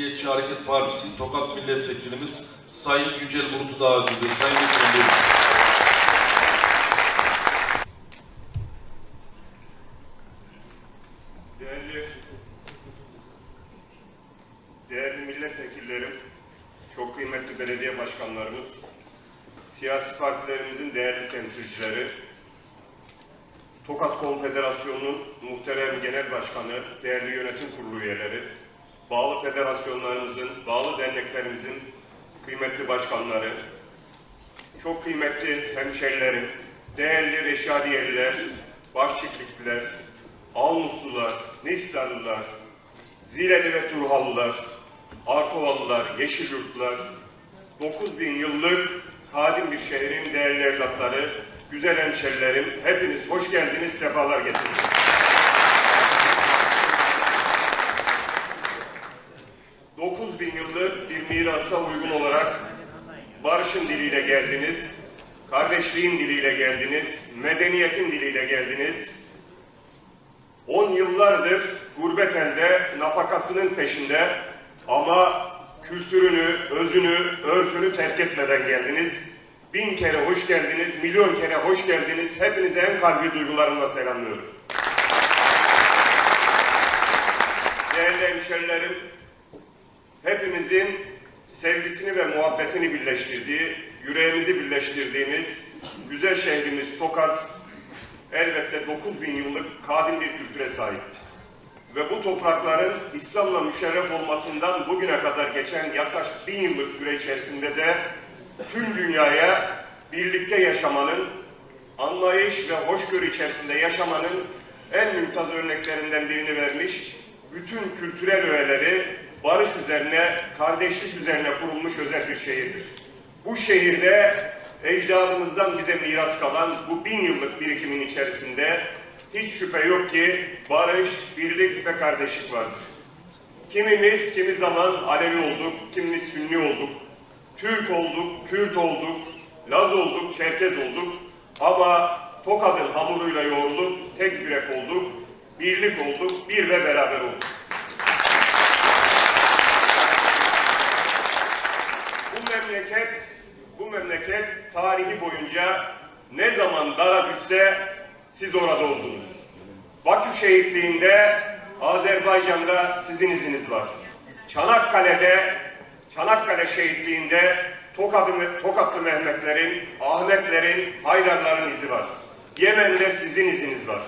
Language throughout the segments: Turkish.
Milliyetçi Hareket Partisi Tokat Milletvekilimiz Sayın Yücel Bulut'u davet ediyoruz. Sayın Vekilim buyurun. Değerli değerli milletvekillerim, çok kıymetli belediye başkanlarımız, siyasi partilerimizin değerli temsilcileri, Tokat Konfederasyonu'nun muhterem genel başkanı, değerli yönetim kurulu üyeleri, bağlı federasyonlarımızın, bağlı derneklerimizin kıymetli başkanları, çok kıymetli hemşerilerim, değerli Reşadiyeliler, Başçıklıklılar, Almuslular, Niksarlılar, Zileli ve Turhalılar, Artovalılar, Yeşilyurtlular, 9000 yıllık kadim bir şehrin değerli evlatları, güzel hemşerilerim, hepiniz hoş geldiniz, sefalar getirdiniz. Bin yıllık bir mirasa uygun olarak barışın diliyle geldiniz, kardeşliğin diliyle geldiniz, medeniyetin diliyle geldiniz. On yıllardır gurbet elde nafakasının peşinde ama kültürünü, özünü, örfünü terk etmeden geldiniz. Bin kere hoş geldiniz, milyon kere hoş geldiniz. Hepinize en kalbi duygularımla selamlıyorum. Değerli hemşerilerim, hepimizin sevgisini ve muhabbetini birleştirdiği, yüreğimizi birleştirdiğimiz güzel şehrimiz Tokat elbette 9000 yıllık kadim bir kültüre sahip. Ve bu toprakların İslam'la müşerref olmasından bugüne kadar geçen yaklaşık bin yıllık süre içerisinde de tüm dünyaya birlikte yaşamanın, anlayış ve hoşgörü içerisinde yaşamanın en mümtaz örneklerinden birini vermiş, bütün kültürel öğeleri barış üzerine, kardeşlik üzerine kurulmuş özel bir şehirdir. Bu şehirde ecdadımızdan bize miras kalan bu bin yıllık birikimin içerisinde hiç şüphe yok ki barış, birlik ve kardeşlik vardır. Kimimiz kimi zaman Alevi olduk, kimimiz Sünni olduk, Türk olduk, Kürt olduk, Laz olduk, Çerkez olduk ama Tokat'ın hamuruyla yoğrulup tek yürek olduk, birlik olduk, bir ve beraber olduk. Bu memleket, bu memleket tarihi boyunca ne zaman dara düşse siz orada oldunuz. Bakü şehitliğinde Azerbaycan'da sizin iziniz var. Çanakkale'de, Çanakkale şehitliğinde Tokatlı, Tokatlı Mehmetlerin, Ahmetlerin, Haydarların izi var. Yemen'de sizin iziniz var.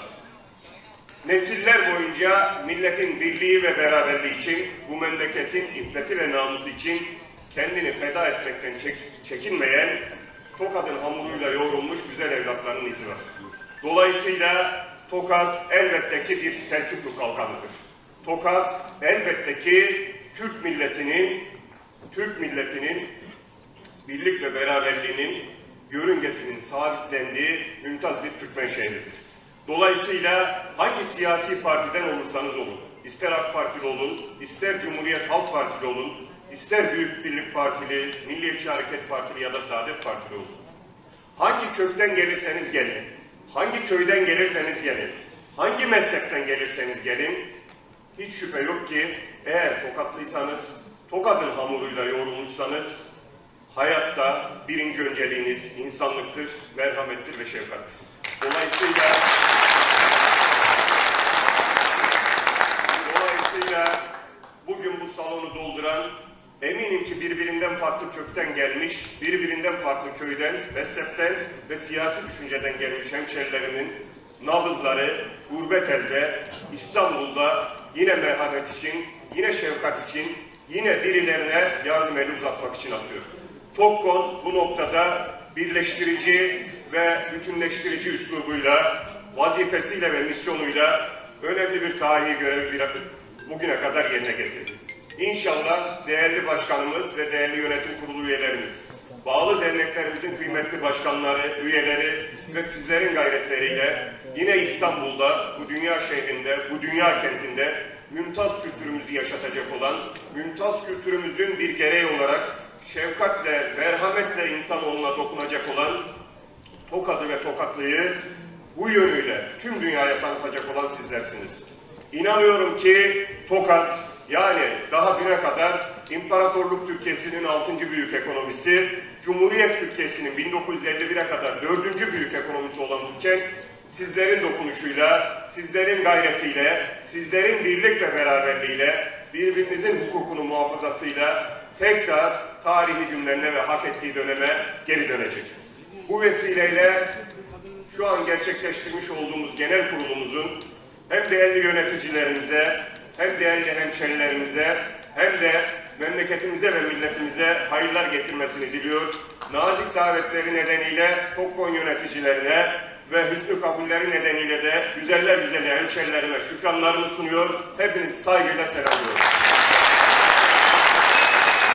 Nesiller boyunca milletin birliği ve beraberliği için, bu memleketin iffeti ve namusu için kendini feda etmekten çek- çekinmeyen, Tokat'ın hamuruyla yoğrulmuş güzel evlatların izi var. Dolayısıyla Tokat elbette ki bir Selçuklu kalkanıdır. Tokat elbette ki Türk milletinin, Türk milletinin birlik ve beraberliğinin yörüngesinin sabitlendiği mümtaz bir Türkmen şehridir. Dolayısıyla hangi siyasi partiden olursanız olun, ister AK Partili olun, ister Cumhuriyet Halk Partili olun, ister Büyük Birlik Partili, Milliyetçi Hareket Partili ya da Saadet Partili olun. Hangi kökten gelirseniz gelin, hangi köyden gelirseniz gelin, hangi mezhepten gelirseniz gelin, hiç şüphe yok ki eğer tokatlıysanız, tokatın hamuruyla yoğrulmuşsanız, hayatta birinci önceliğiniz insanlıktır, merhamettir ve şefkattir. Dolayısıyla Dolayısıyla bugün bu salonu dolduran eminim ki birbirinden farklı kökten gelmiş, birbirinden farklı köyden, mezhepten ve siyasi düşünceden gelmiş hemşerilerimin nabızları gurbet elde, İstanbul'da yine merhamet için, yine şefkat için, yine birilerine yardım eli uzatmak için atıyor. Tokkon bu noktada birleştirici ve bütünleştirici üslubuyla, vazifesiyle ve misyonuyla önemli bir tarihi görevi bugüne kadar yerine getirdi. İnşallah değerli başkanımız ve değerli yönetim kurulu üyelerimiz, bağlı derneklerimizin kıymetli başkanları, üyeleri ve sizlerin gayretleriyle yine İstanbul'da, bu dünya şehrinde, bu dünya kentinde mümtaz kültürümüzü yaşatacak olan, mümtaz kültürümüzün bir gereği olarak şefkatle, merhametle insanoğluna dokunacak olan Tokat'ı ve Tokatlıyı bu yönüyle tüm dünyaya tanıtacak olan sizlersiniz. İnanıyorum ki Tokat yani daha düne kadar İmparatorluk Türkiye'sinin 6. büyük ekonomisi, Cumhuriyet Türkiye'sinin 1951'e kadar 4. büyük ekonomisi olan bu kent, sizlerin dokunuşuyla, sizlerin gayretiyle, sizlerin birlik ve beraberliğiyle, birbirinizin hukukunu muhafazasıyla tekrar tarihi günlerine ve hak ettiği döneme geri dönecek. Bu vesileyle şu an gerçekleştirmiş olduğumuz genel kurulumuzun hem değerli yöneticilerimize, hem değerli hemşerilerimize, hem de memleketimize ve milletimize hayırlar getirmesini diliyor. Nazik davetleri nedeniyle Tokkon yöneticilerine ve hüsnü kabulleri nedeniyle de güzeller güzeli hemşerilerime şükranlarımı sunuyor. Hepinizi saygıyla selamlıyorum.